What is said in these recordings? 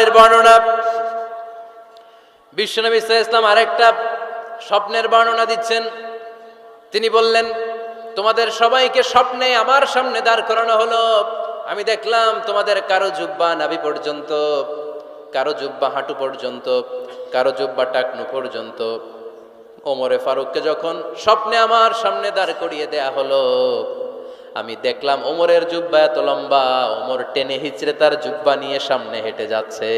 বুখারীর বর্ণনা। বিশ্বনবী ইসা ইসলাম আরেকটা স্বপ্নের বর্ণনা দিচ্ছেন। তিনি বললেন, তোমাদের সবাইকে স্বপ্নে আমার সামনে দাঁড় করানো হলো। আমি দেখলাম তোমাদের কারও জুব্বা নাভি পর্যন্ত, কারও জুব্বা হাঁটু পর্যন্ত, কারও জুব্বা টাকনু পর্যন্ত। ওমরে ফারুককে যখন স্বপ্নে আমার সামনে দাঁড় করিয়ে দেয়া হলো আমি দেখলাম ওমরের জুব্বা এত লম্বা, ওমর টেনে হিচড়ে তার জুব্বা নিয়ে সামনে হেঁটে যাচ্ছে।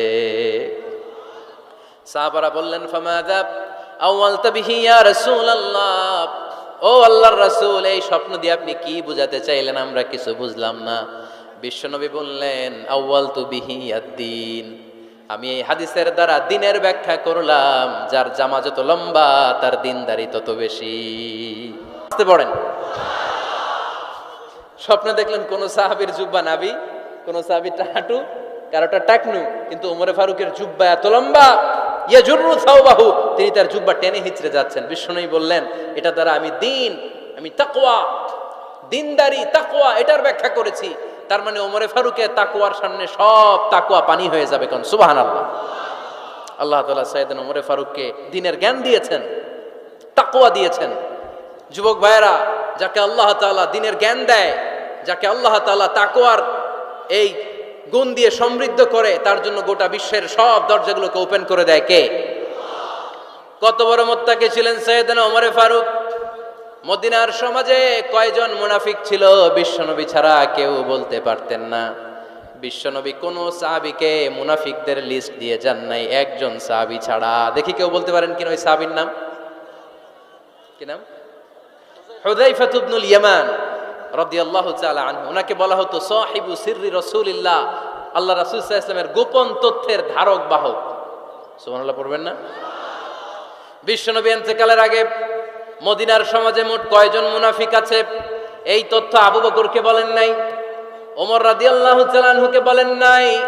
সাহাবারা বললেন ফামাদা আউয়াল তাবিহি ইয়া রাসূলুল্লাহ? ও আল্লাহর রাসূল, এই স্বপ্ন দিয়ে আপনি কি বুঝাতে চাইলেন? আমরা কিছু বুঝলাম না। বিশ্বনবী বললেন, আউয়াল তু বিহি আদ্দিন আমি এই হাদিসের দ্বারা দিনের ব্যাখ্যা করলাম, যার জামা যত লম্বা, তার দিনদারি তত বেশি। বুঝতে পড়েন স্বপ্নে দেখলেন, কোন সাহাবীর জুব্বা নাবি, কোন সাহাবীর হাঁটু কারোটা টাকনু, কিন্তু উমরে ফারুকের জুব্বা এত লম্বা ইয়া জুররু সাওবাহু, তিনি তার জুব্বা টেনে হিচড়ে যাচ্ছেন। বিষ্ণুই বললেন, এটা দ্বারা আমি দিন, আমি তাকওয়া, দিনদারি, তাকওয়া, এটার ব্যাখ্যা করেছি। তার মানে ওমরে ফারুকের তাকওয়ার সামনে সব তাকওয়া পানি হয়ে যাবে কারণ সুবহানাল্লাহ। আল্লাহ তাআলা সাইয়েদনা ওমরে ফারুককে দিনের জ্ঞান দিয়েছেন, তাকওয়া দিয়েছেন। যুবক ভাইয়েরা, যাকে আল্লাহ তাআলা দিনের জ্ঞান দেয় যাকে আল্লাহ তাআলা তাকওয়ার এই গুণ দিয়ে সমৃদ্ধ করে, তার জন্য গোটা বিশ্বের সব দরজাগুলোকে ওপেন করে দেয় কে? কত বড় মোত্তাকে ছিলেন সৈয়দনা ওমরে ফারুক। মদিনার সমাজে কয়জন মুনাফিক ছিল, বিশ্বনবী ছাড়া কেউ বলতে পারতেন না। বিশ্বনবী কোন সাহাবিকে মুনাফিকদের লিস্ট দিয়ে যান নাই, একজন সাহাবি ছাড়া। দেখি কেউ বলতে পারেন কিনা ওই সাহাবির নাম? কি নাম? হুদাইফাত ইবনুল ইয়ামান। রাদিয়াল্লাহু তাআলা আনহু। ওনাকে বলা হতো, সাহিবু সিররি রাসূলিল্লাহ। আল্লাহ রাসূল সাল্লাল্লাহু গোপন তথ্যের ধারক, বাহক। সুবহানাল্লাহ, পড়বেন না? বিশ্বনবী ইন্তেকালের আগে মদিনার সমাজে মোট কয়জন মুনাফিক আছে? এই তথ্য আবু বকরকে বলেন নাই, ওমর রাদিয়াল্লাহু তাআলা আনহুকে বলেন নাই,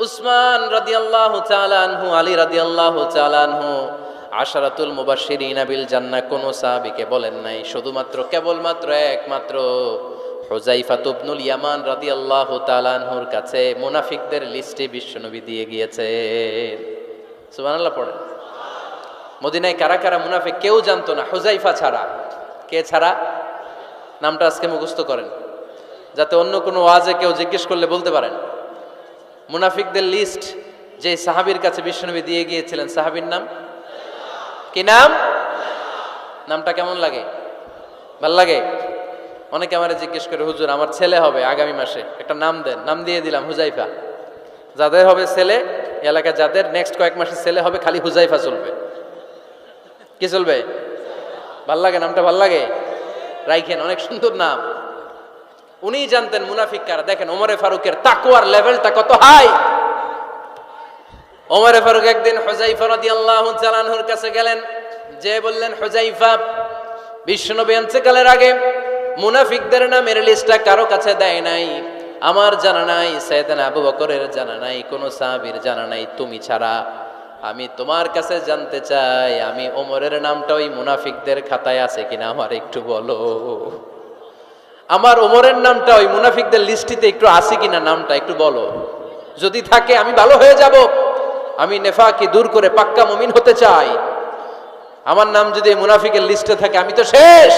উসমান রাদিয়াল্লাহু তাআলা আনহু, আলী রাদিয়াল্লাহু তাআলা আনহু। আশারাতুল মুবাশশিরিন ইনাবিল জান্না কোন সাহাবিকে বলেন নাই। শুধুমাত্র কেবলমাত্র একমাত্র হুজাইফা ইবনুল ইয়ামান রাদিয়াল্লাহু তাআলা আনহুর কাছে মুনাফিকদের লিস্টে বিশ্বনবী দিয়ে গিয়েছেন। সুবহানাল্লাহ পড়েন। মদিনায় কারা কারা মুনাফিক কেউ জানতো না। হুজাইফা ছাড়া। কে ছাড়া? নামটা আজকে মুখস্থ করেন। যাতে অন্য কোনো ওয়াজে কেউ জিজ্ঞেস করলে বলতে পারেন। মুনাফিকদের লিস্ট যে সাহাবীর কাছে বিশ্বনবী দিয়ে গিয়েছিলেন, সাহাবীর নাম? কি নাম? নামটা কেমন লাগে? ভালো লাগে? অনেকে আমার জিজ্ঞেস করে, হুজুর, আমার ছেলে হবে আগামী মাসে। একটা নাম দেন, নাম দিয়ে দিলাম, হুজাইফা। যাদের হবে ছেলে এলাকায় যাদের নেক্সট কয়েক মাসে ছেলে হবে, খালি হুজাইফা চলবে। কি চলবে? ভালো লাগে? নামটা ভালো লাগে? রাইখেন, অনেক সুন্দর নাম। উনি জানতেন মুনাফিক কারা। দেখেন, ওমরে ফারুকের তাকুয়ার লেভেলটা কত হাই ওমরে ফারুক একদিন হুজাইফা আল্লাহ তাআলার কাছে গেলেন। যে বললেন হুজাইফা বিশ্বনবী ইন্তেকালের আগে মুনাফিকদের নামের লিস্টটা কারও কাছে দেয় নাই। আমার জানা নাই সাইয়েদনা আবু বকরের জানা নাই, কোনো সাহাবীর জানা নাই, তুমি ছাড়া। আমি তোমার কাছে জানতে চাই, আমি ওমরের নামটা ওই মুনাফিকদের খাতায় আছে কিনা, আমার একটু বলো। আমার ওমরের নামটা ওই মুনাফিকদের লিস্টিতে একটু আছে কিনা, নামটা একটু বলো। যদি থাকে, আমি ভালো হয়ে যাব। আমি নেফাকে দূর করে পাক্কা মমিন হতে চাই। আমার নাম যদি মুনাফিকের লিস্টে থাকে, আমি তো শেষ।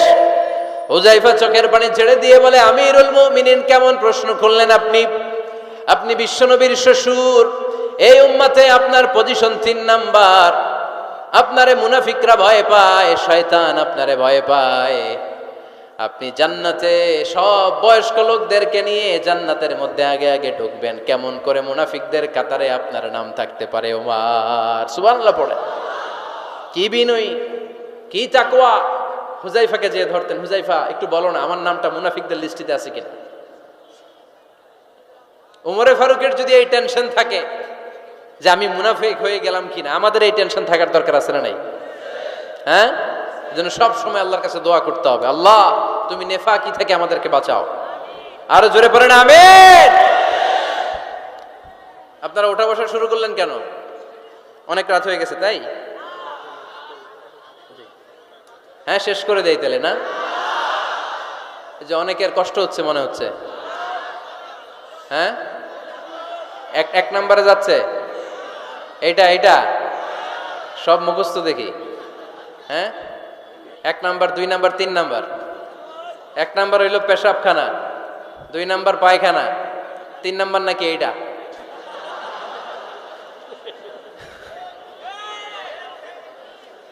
হুজাইফা চোখের পানি ছেড়ে দিয়ে বলে, আমিরুল মুমিনিন, কেমন প্রশ্ন করলেন আপনি? আপনি বিশ্বনবীর শ্বশুর। এই উম্মাতে আপনার পজিশন তিন নাম্বার। আপনারে মুনাফিকরা ভয় পায়, শয়তান আপনারে ভয় পায়। আপনি জান্নাতে সব বয়স্ক লোকদেরকে নিয়ে জান্নাতের মধ্যে আগে আগে ঢুকবেন। কেমন করে মুনাফিকদের কাতারে আপনার নাম থাকতে পারে ওমার সুবহানাল্লাহ পড়ে কি বিনয়ী, কি তাকওয়া? হুজাইফাকে যে ধরতেন। হুজাইফা একটু বলো না, আমার নামটা মুনাফিকদের লিস্টিতে আছে কিনা? উমরে ফারুকের যদি এই টেনশন থাকে যে আমি মুনাফিক হয়ে গেলাম কিনা, আমাদের এই টেনশন থাকার দরকার আছে না নাই? হ্যাঁ? যেন সব সময় আল্লাহর কাছে দোয়া করতে হবে। আল্লাহ, তুমি নেফাকি থেকে আমাদেরকে বাঁচাও। আরও জোরে পড়ে না আমিন। আপনারা ওঠা বসা শুরু করলেন কেন? অনেক রাত হয়ে গেছে, তাই? হ্যাঁ শেষ করে দেই তাহলে, না? যে অনেকের কষ্ট হচ্ছে, মনে হচ্ছে। হ্যাঁ? এক এক নম্বরে যাচ্ছে। এটা এটা সব মুখস্থ দেখি। হ্যাঁ? এক নাম্বার, দুই নাম্বার, তিন নাম্বার। এক নাম্বার হইল পেশাবখানা, দুই নাম্বার পায়খানা, তিন নাম্বার নাকি এইটা?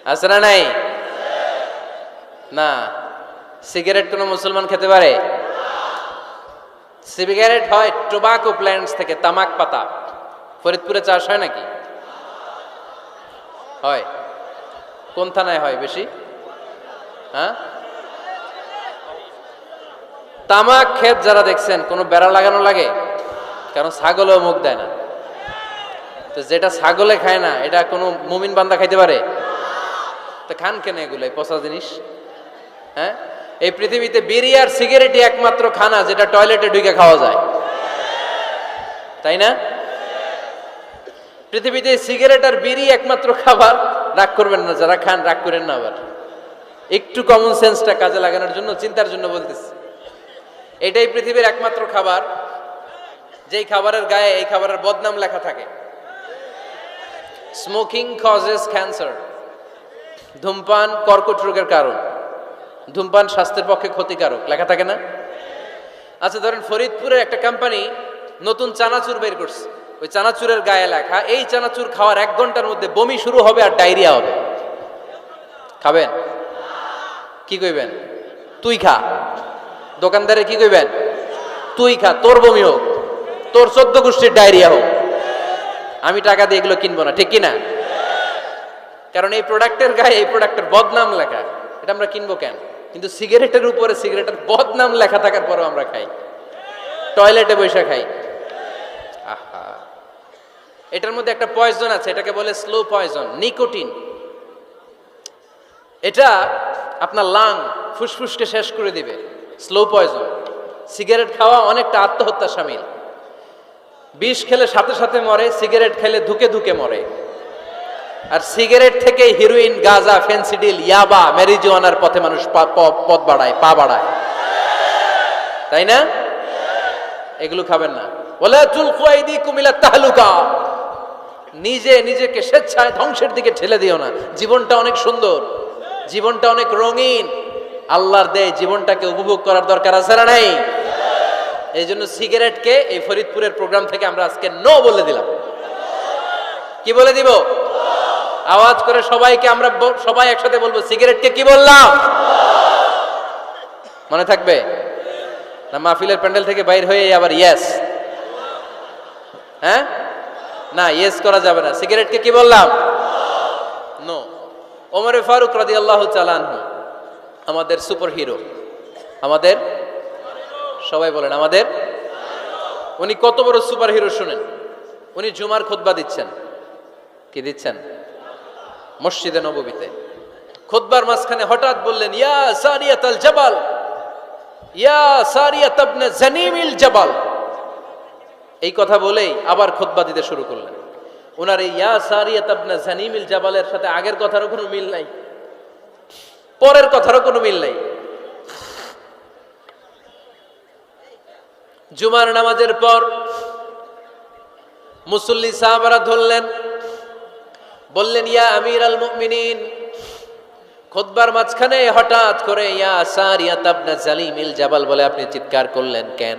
আছে না নাই? না। সিগারেট কোনো মুসলমান খেতে পারে? সিগারেট হয় টোবাকো প্ল্যান্টস থেকে, তামাক পাতা। ফরিদপুরে চাষ হয় নাকি? হয়। কোন থানায় হয় বেশি? হ্যাঁ? তামাক ক্ষেত যারা দেখছেন, কোনো বেড়া লাগানো লাগে? কারণ ছাগলও মুখ দেয় না। তো যেটা ছাগলে খায় না, এটা কোনো মুমিন বান্দা খাইতে পারে? তো খান কেন এগুলো পচা জিনিস? হ্যাঁ? এই পৃথিবীতে বিড়ি আর সিগারেটই একমাত্র খানা যেটা টয়লেটে ঢুকে খাওয়া যায়। তাই না? পৃথিবীতে সিগারেট আর বিড়ি একমাত্র খাবার, রাগ করবেন না, যারা খান রাগ করেন না আবার। একটু কমন সেন্সটা কাজে লাগানোর জন্য, চিন্তার জন্য বলতেছি। এটাই পৃথিবীর একমাত্র খাবার। যেই খাবারের গায়ে এই খাবারের বদনাম লেখা থাকে। স্মোকিং কজেস ক্যান্সার ধূমপান কর্কট রোগের কারণ। ধূমপান স্বাস্থ্যের পক্ষে ক্ষতিকারক, লেখা থাকে না? আচ্ছা ধরেন ফরিদপুরের একটা কোম্পানি নতুন চানাচুর বের করছে। ওই চানাচুরের গায়ে লেখা, এই চানাচুর খাওয়ার এক ঘণ্টার মধ্যে বমি শুরু হবে আর ডায়রিয়া হবে। খাবেন? কি কইবেন? তুই খা। দোকানদারে কি কইবেন? তুই খা, তোর বমি হোক, তোর চোদ্দ গোষ্ঠীর ডায়রিয়া হোক। আমি টাকা দিয়ে এগুলো কিনবো না, ঠিক কিনা? কারণ এই প্রোডাক্টের গায়ে এই প্রোডাক্টের বদনাম লেখা। এটা আমরা কিনবো কেন? কিন্তু সিগারেটের উপরে সিগারেটের বদনাম লেখা থাকার পরেও আমরা খাই। টয়লেটে বসে খাই। আহা। এটার মধ্যে একটা পয়জন আছে, এটাকে বলে স্লো পয়জন নিকোটিন। এটা আপনার লাং ফুসফুসকে শেষ করে দিবে স্লো পয়জন সিগারেট খাওয়া অনেকটা আত্মহত্যা সামিল। বিষ খেলে সাথে সাথে মরে সিগারেট খেলে ধুকে ধুকে মরে। আর সিগারেট থেকে হিরোইন গাজা ফেন্সিডিল ইয়াবা ম্যারিজোয়ানার পথে মানুষ পথ বাড়ায়, পা বাড়ায়। তাই না? এগুলো খাবেন না। বলে চুল কুয়াইদি কুমিলা তাহলুকা। নিজে নিজেকে স্বেচ্ছায় ধ্বংসের দিকে ঠেলে দিও না। জীবনটা অনেক সুন্দর। জীবনটা অনেক রঙিন। আল্লাহর দেয় জীবনটাকে উপভোগ করার দরকার আছে না নাই? এই জন্য সিগারেটকে এই ফরিদপুরের প্রোগ্রাম থেকে আমরা আজকে নো বলে দিলাম। কি বলে দিব? আওয়াজ করে সবাইকে আমরা সবাই একসাথে বলব, সিগারেটকে কি বললাম? মনে থাকবে? না, মাহফিলের প্যান্ডেল থেকে বাইর হয়ে আবার ইয়েস হ্যাঁ? না ইয়েস করা যাবে না। সিগারেটকে কি বললাম? ওমরে ফারুক রাদি আল্লাহ চালানহু আমাদের সুপার হিরো আমাদের, সবাই বলেন, আমাদের, উনি কত বড় সুপার হিরো শুনেন, উনি জুমার খুতবা দিচ্ছেন, কি দিচ্ছেন? মসজিদে নববীতে। খুতবার মাঝখানে হঠাৎ বললেন, ইয়া সারিয়াত আল জাবাল, ইয়া সারিয়াত ইবনে জানিমিল জাবাল। এই কথা বলেই আবার খুতবা দিতে শুরু করলেন। ওনার এই ইয়া সারিয়াত ইবনে জানিমিল জাবালের সাথে আগের কথারও কোনো মিল নাই, পরের কথারও কোনো মিল নাই। জুমার নামাজের পর মুসল্লি সাহাবারা ধরলেন, বললেন, ইয়া আমির আল মুমিনিন। খুতবার মাঝখানে হঠাৎ করে ইয়া সারিয়া তাবনা জালিমিল জাবাল বলে আপনি চিৎকার করলেন কেন?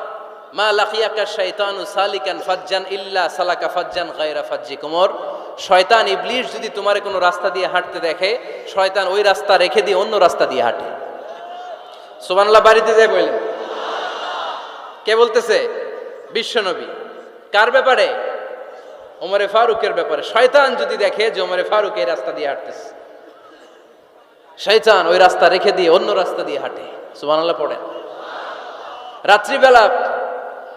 মা সালিকান ফাজ্জান ইল্লা সালাকা ফাজ্জান ফাজ্জি শয়তান যদি রাস্তা দিয়ে হাঁটতে দেখে, শয়তান ওই রাস্তা রেখে দিয়ে অন্য রাস্তা দিয়ে হাঁটে। বাড়িতে কে বলতেছে? বিশ্বনবী কার ব্যাপারে? ওমরে ফারুকের ব্যাপারে। শয়তান যদি দেখে যে ওমরে ফারুক এই রাস্তা দিয়ে হাঁটতেছে, শয়তান ওই রাস্তা রেখে দিয়ে অন্য রাস্তা দিয়ে হাঁটে। সুবহানাল্লাহ পড়ে রাত্রিবেলা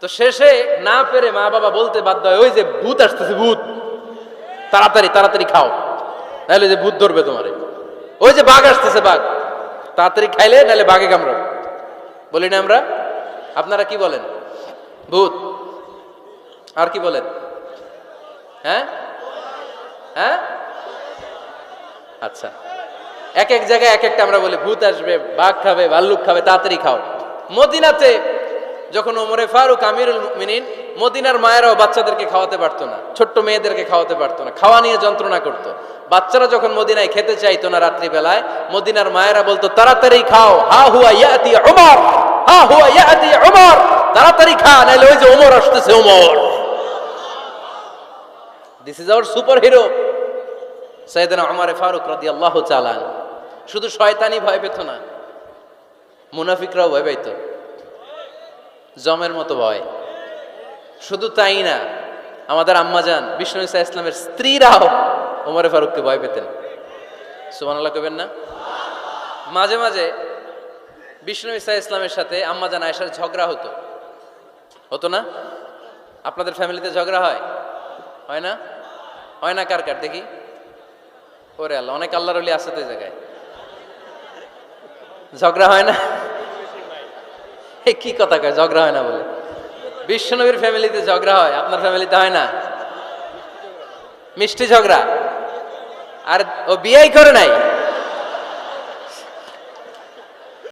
তো শেষে না পেরে মা বাবা বলতে বাধ্য হয়, ওই যে ভূত আসতেছে, ভূত। তাড়াতাড়ি তাড়াতাড়ি খাও। নাহলে যে ভূত ধরবে তোমারে। ওই যে বাঘ আসতেছে, বাঘ। তাড়াতাড়ি খাইলে, নাহলে বাঘে কামড়াবে। বলি না আমরা? আপনারা কি বলেন? ভূত। আর কি বলেন? হ্যাঁ? হ্যাঁ? আচ্ছা। এক এক জায়গায় এক একটা আমরা বলি, ভূত আসবে, বাঘ খাবে, ভাল্লুক খাবে, তাড়াতাড়ি খাও। মদিনাতে যখন ওমরে ফারুক আমিরুল মিনিন মদিনার মায়েরাও বাচ্চাদেরকে খাওয়াতে পারতো না, ছোট্ট মেয়েদেরকে খাওয়াতে পারতো না, খাওয়া নিয়ে যন্ত্রণা করতো। বাচ্চারা যখন মদিনায় খেতে চাইতো না রাত্রিবেলায়, মদিনার মায়েরা বলতো, তাড়াতাড়ি খাও, হা হুয়া ইয়াতি ওমর হা হুয়া ইয়াতি ওমর তাড়াতাড়ি খা, নাইলে ওই যে ওমর আসতেছে Omar this is our super hero Syedna Omar Faruk রাদিয়াল্লাহু তাআলা শুধু শয়তানি ভয় পেত না, মুনাফিকরাও ভয় পাইতো। জমের মতো ভয়। শুধু তাই না, আমাদের আম্মাজান বিষ্ণু ইসা ইসলামের স্ত্রীরাও ওমরে ফারুককে ভয় পেতেন। সুমান আল্লাহ কবেন না? মাঝে মাঝে বিষ্ণু ইসা ইসলামের সাথে আম্মা জান আয়েশার ঝগড়া হতো। হতো না? আপনাদের ফ্যামিলিতে ঝগড়া হয়? হয় না? হয় না কার কার? দেখি। ওরে আল্লাহ, অনেক আল্লাহর আছে তো এই জায়গায়। ঝগড়া হয় না? কি কথা কয়? ঝগড়া হয় না বলে। বিশ্বনবীর ফ্যামিলিতে ঝগড়া হয়, আপনার ফ্যামিলিতে হয় না? মিষ্টি ঝগড়া। আর ও বিয়েই করে নাই।